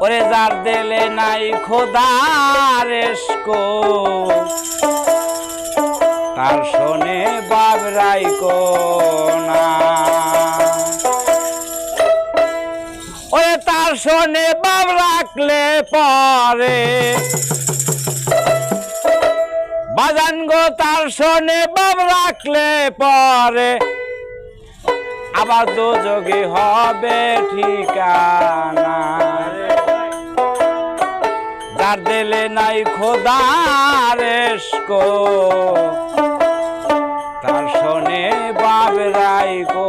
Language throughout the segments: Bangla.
ওরে যার দেলে নাই খোদার তার শোনে বাবরাই না। ওরে তার শোনে বাব রাখলে পরে। বাজান গো, তার শোনে বাব রাখলে পরে। আবার দুযোগে হবে ঠিকানা। যার দেলে নাই খোদার এসকো তার শোনে বাবরাই কো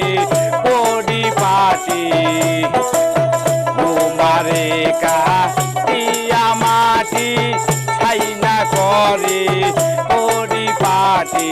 মাটি তোমারে কাটিয়া মাটি ছাইনা করে পরিপাটি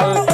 লাল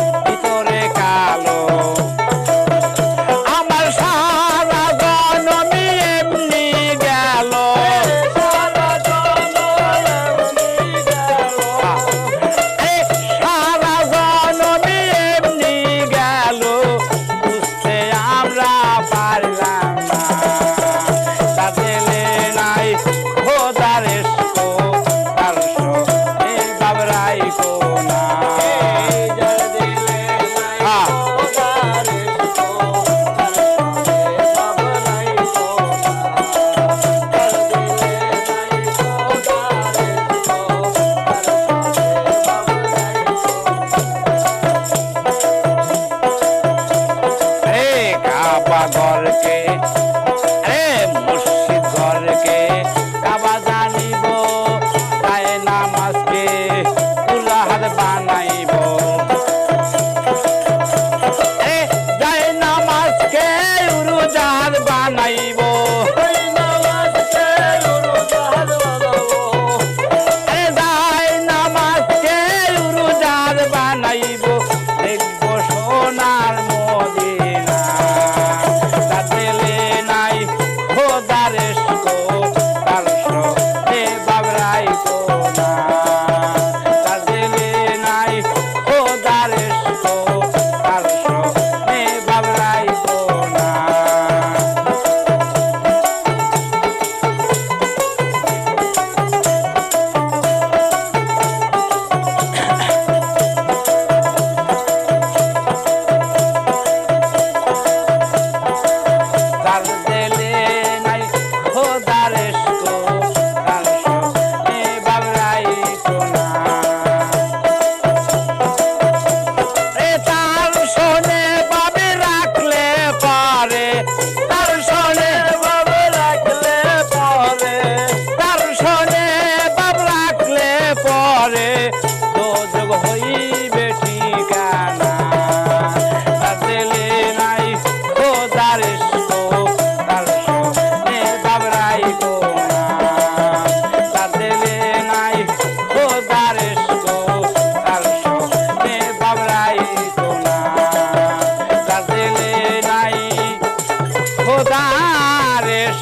তারেশ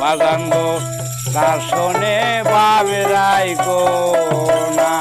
বাগাঙ্গ তার শোনে গো না।